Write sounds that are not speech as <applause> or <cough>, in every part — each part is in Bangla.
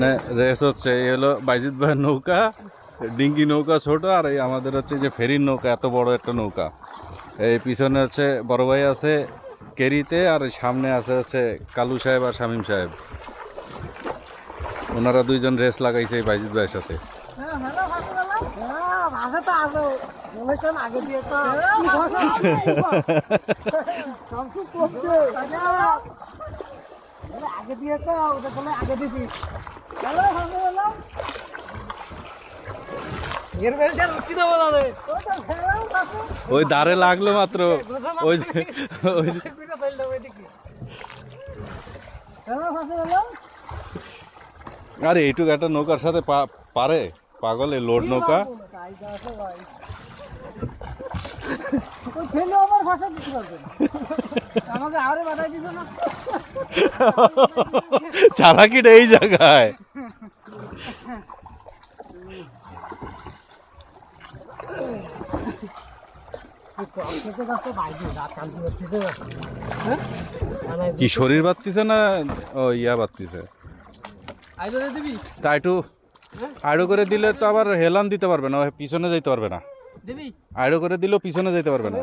না রেস হচ্ছে এই হলো বাইজিৎ ভাইয়ের নৌকা ডিঙ্গি নৌকা ছোট আর এই আমাদের হচ্ছে যে ফেরির নৌকা এত বড় একটা নৌকা। এই পিছনে হচ্ছে বড় ভাই আছে কেরিতে আর সামনে আছে হচ্ছে কালু সাহেব আর শামীম সাহেব। ওনারা দুইজন রেস লাগাইছে এই বাইজিৎ ভাইয়ের সাথে। বলেছেন আগে <laughs> দিয়ে তো সবসু করছে আগে দিয়ে তো ওটা বলে আগে দিছি হলো ওই দাঁড়ে লাগল মাত্র। ওই ওই কুইটা ফেলল ওইদিকে হ্যালো ভালো হলো আরে এইটুকু একটা নৌকার সাথে পা- পারে। পাগলে লোড নৌকা। ফেলে আমার ভাষা দিতে পারবেন আমাকে আরে বাধাই দিত না। চালাকিটা এই জায়গায়। হ্যাঁ কি শরীর বাড়তিছে না ও ইয়া একটু আইডো করে দিলে তো আবার হেলান দিতে পারবে না পিছনে যাইতে পারবে না। আইডো করে দিলেও পিছনে যেতে পারবে না।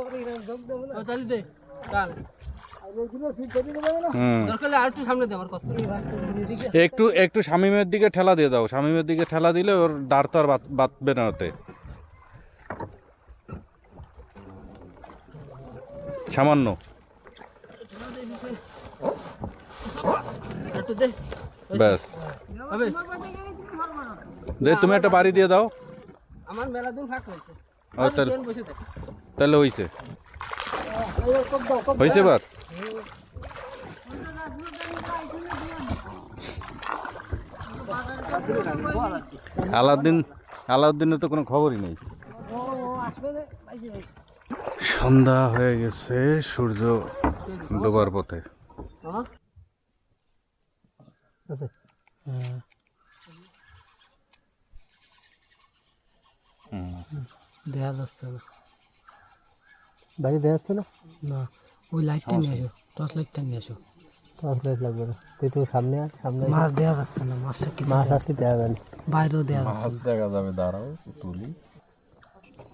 একটু সামনে দে আমার কষ্ট একটু একটু শামিমের দিকে ঠেলা দিয়ে দাও। শামিমের দিকে ঠেলা দিলে ওর দাঁড় তো আর বাত- বাতবে না ওতে। সামান্য। ব্যাস। দে তুমি একটা বাড়ি দিয়ে দাও। আমার মেলা দূর ফাঁক রয়েছে। ও, তাহলে হইছে। হয়েছে এবার আলাউদ্দিন আলাউদ্দিনের তো কোনো খবরই নেই। সন্ধ্যা হয়ে গেছে সূর্য ডোবার পথে। দেখা যাচ্ছে না। বাইরে দেখা যাচ্ছে না? না ওই লাইটটা নিয়ে আসো টর্চ লাইটটা নিয়ে আসো। টর্চ লাইট লাগবে না। তুই একটু সামনে আস সামনে মাছ দেখা যাচ্ছে না মাছটা কি মাছ আজকে দেখা যাবে না। বাইরেও দেখা যাচ্ছে মাছ দেখা যাবে দাঁড়াও তুলি।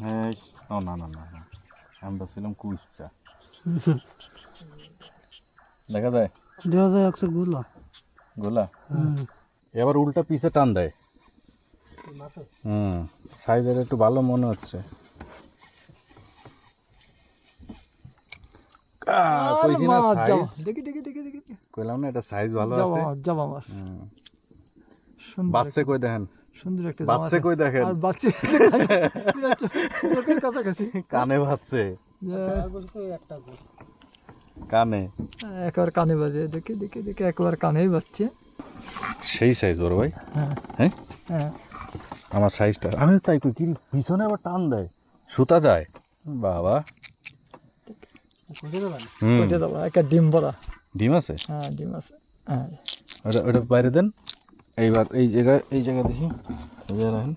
হ্যাঁ ও না না না না। আমি বলছিলাম কুইসটা। দেখা যায়? দেখা যায় একটা গুলো। গোলা? এবার উল্টা পিছে টান দেয়। হুম সাইজের একটু ভালো মনে হচ্ছে। কইছি না সাইজ দেখি দেখি দেখি দেখি। কইলাম না এটা সাইজ ভালো আছে? জামা মাছ সুন্দর বাচ্চা কই দেখেন? সুন্দর একটা বাচ্চা কই দেখেন? আর বাচ্চা <laughs> চোখের কাছাকাছি। কানে একটা কানে? একবার কানে বাজে। দেখি দেখি দেখি একবার কানেই বাজছে। সেই সাইজ বড় ভাই? হ্যাঁ। হ্যাঁ? হ্যাঁ। আমার সাইজটা আমি তাই কই কি পিছনে আবার টান দেয়। সুতা যায়। বাবা। একটা ডিম ভরা ডিম আছে? হ্যাঁ ডিম আছে। হ্যাঁ। ওটা ওটা বাইরে দেন। এইবার এই জায়গায় এই জায়গায় দেখি। এই রাখেন।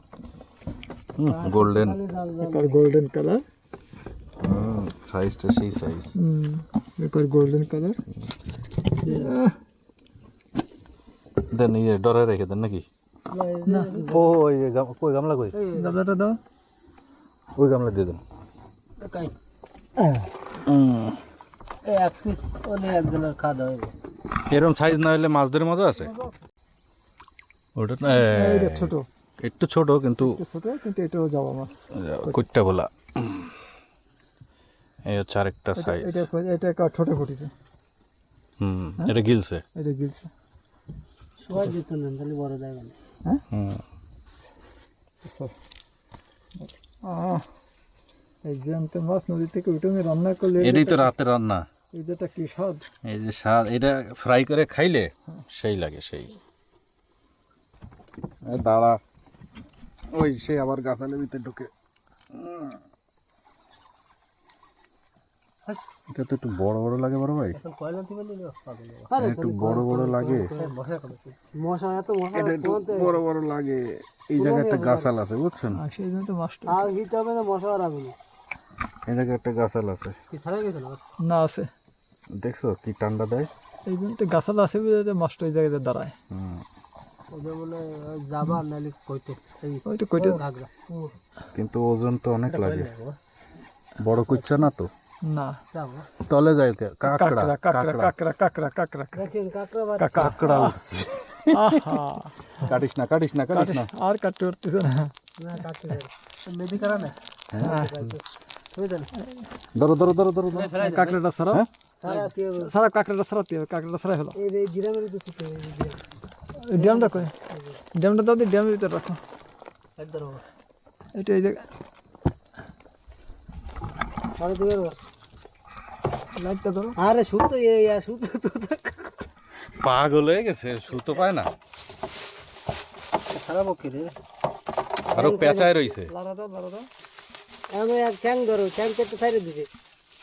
হুম গোল্ডেন একবার গোল্ডেন কালার সাইজটা সেই সাইজ হুম একবার গোল্ডেন কালার দেন এই ডরে রেখে দেন নাকি? ওই কই গামলা কই? গামলাটা দাও। ওই গামলা দিয়ে দেন। এক পিস হলে একজনের খাওয়া দাওয়া হবে এরকম সাইজ না হলে মাছ ধরে মজা আছে? ওটা না ছোট। একটু ছোট কিন্তু ছোট কিন্তু এটাও যাব আমার। কুটটা বলা এই হচ্ছে আরেকটা সাইজ এটা এটা একটা ছোট ফুটিছে হুম এটা গিলছে। এটা গিলছে। সবাই দিত না তাহলে বড় জায়গা আহ, এই জ্যান্ত মাছ নদী থেকে উঠে আমি রান্না করলে এটাই তো রাতে রান্না। এই যেটা কি স্বাদ? এই যে স্বাদ এটা ফ্রাই করে খাইলে সেই লাগে সেই। দাঁড়া। ওই সে আবার গাছালের ভিতরে ঢুকে। এটা তো একটু বড় বড় লাগে বড় ভাই। একটু বড় বড় লাগে। মশা এত মশা বড় বড় লাগে। এই জায়গায় একটা গাছাল আছে বুঝছেন? সেই জন্য তো মাছটা আর হিট হবে না মশা আর হবে না। এই জায়গায় একটা গাছাল আছে। কি ছাড়া গেছে না? আছে। দেখছ কি ঠান্ডা দেয়? এই জন্য তো গাছালা আছে বুঝে মাছটা ওই জায়গাতে দাঁড়ায়। হুম। হয় এই কিন্তু ওজন তো অনেক লাগে। বড় কুচ্চা না তো? না যাব তলে যায় কে? কাঁকড়া কাকড়া কাকড়া কাকড়া কাকড়া কাকড়া দেখেন কাকড়া বা কাঁকড়া উঠছে। আহা কাটিস না কাটিস না কাটিস না আর কাটতে উঠতেছে না না কাটতে যাবে মেদি করা না তুমি দেন ধরো ধরো ধরো ধরো ধরো। ফেলাই দেন কাকড়াটা সারা সারা দিয়ে সারা কাকড়াটা সারাতে হবে কাকড়াটা সারা হলো এই এই জিরামের তো শুতে এই জিরাম ড্যামটা কই ড্যামটা দাও দি ড্যামের ভিতরে রাখো একদম হবে এটা এই জায়গা আরে দিবে লাইটটা ধরো। আরে শুতো এই আর শুতো তো পাগল হয়ে গেছে সুতো পায় না। সারা পক্ষে রে। আরও পেঁচায় রইছে। লারা দাও লারা দাও। আমি এক ঠ্যাং ধরো ঠ্যাং কেটে ছাইড়ে দিবে।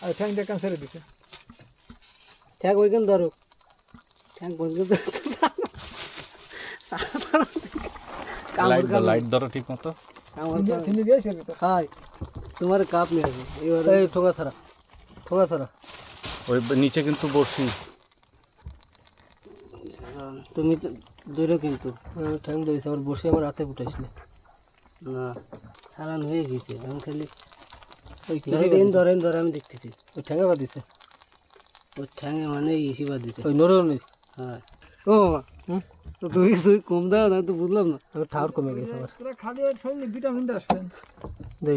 আর ঠ্যাং দেখান ছেড়ে দিছে। ঠ্যাং ওইখান ধরো। ঠ্যাং বন্ধ লাইট লাইট ধরো ঠিক মতো চিনি দিয়েছে তো। হাই তোমার কাপ নিয়ে আসবে এবার এই ঠোকা ছাড়া ঠোকা ছাড়া। ওই নিচে কিন্তু বসি তুমি তো দৌড়ো কিন্তু। ঠ্যাং ধরেছি আবার বসে আমার হাতে ফুটাইস না না সারান হয়ে গেছে। আমি খালি ওই ধরেন ধরেন ধরে আমি দেখতেছি। ওই ঠ্যাঙে বাদ দিছে ওই ঠ্যাঙে মানে ইসি বাদ দিছে ওই নরম নেই হ্যাঁ। ও তুমি কিছু কম দাও না তো বুঝলাম না। আমার ঠাউর কমে গেছে আমার খালি ভিটামিনটা আসবেন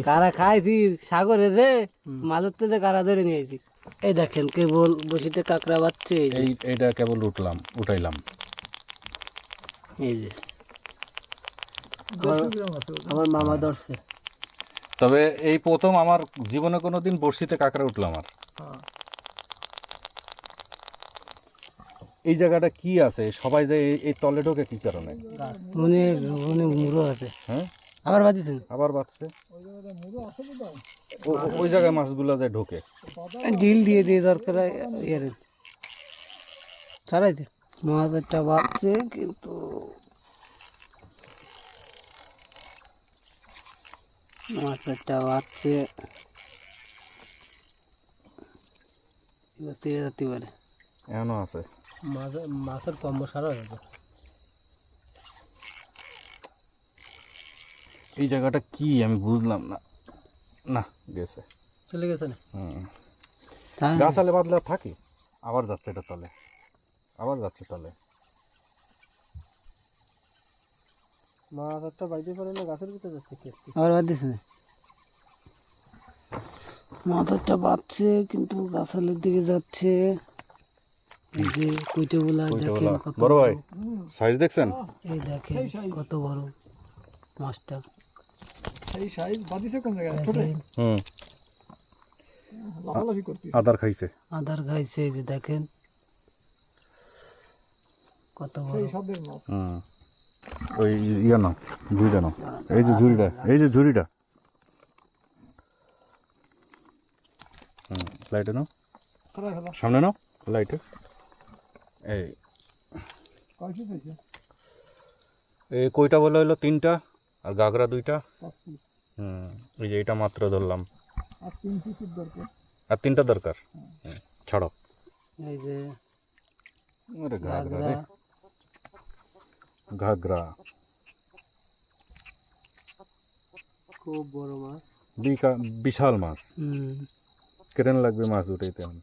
কারা খাইছি সাগরে যে মালের থেকে কারা ধরে নিয়েছি। এই দেখেন কেবল বসিতে কাঁকড়া বাচ্ছে এই যে। এইটা কেবল উঠলাম উঠাইলাম। এই যে। আমার মামা ধরছে। তবে এই প্রথম আমার জীবনে কোনোদিন বড়শিতে কাঁকড়া উঠলাম আর। এই জায়গাটা কি আছে? সবাই যে এই- এই তলে ঢোকে কি কারণে? মনে মনে মুড়ো আছে। হ্যাঁ? আবার বাদিতেন আবার বাঁচছে ও- ও- ওই জায়গায় মাছগুলো যে ঢোকে। ডিল দিয়ে দিয়ে দরকার ইয়ে ছাড়াই দে মাছ একটা বাচ্চে কিন্তু মাছ একটা বাচ্চে এবার তেরে যেতে পারে এখনও আছে। মাছ মাছের কম্ব সারা যাবে এই জায়গাটা কি আমি বুঝলাম না। না গেছে। চলে গেছে না? হুম। হ্যাঁ। গাছ আলে বাদলে থাকে? আবার যাচ্ছে এটা তলে। আবার যাচ্ছে তলে। মাছ একটা বাইতে পারে না গাছের ভিতরে যাচ্ছে কি আবার বাদ দিছে? না মাছ একটা বাচ্চে কিন্তু গাছালের দিকে যাচ্ছে। এই যে কইতে বলা দেখেন কত বড় ভাই সাইজ দেখছেন? এই দেখেন কত বড় মাছটা। এই সাইজ বাদিছে কোন জায়গায়? ছোট? হুম। লাফালাফি করতে আদার খাইছে। আদার খাইছে এই যে দেখেন। কত বড়। এই শব্দের মাছ। হুম। ওই ইয়ে নাও ঝুড়িটা নাও। এই যে ঝুড়িটা এই যে ঝুড়িটা। হুম লাইটে নাও। সামনে নাও লাইটে এই। কয়টি বলে হলো তিনটা। আর গাগরা দুইটা? পাঁচ পিস। হুম এই যে এটা মাত্র ধরলাম। আর তিন পিসের দরকার। আর তিনটা দরকার? হুম, ছাড়ো। এই যে আরে ঘাগরা গাগরা রে। ঘাগরা। খুব বড় মাছ। বিকা বিশাল মাছ। হুম। কেরেন লাগবে মাছ উঠাইতে এখন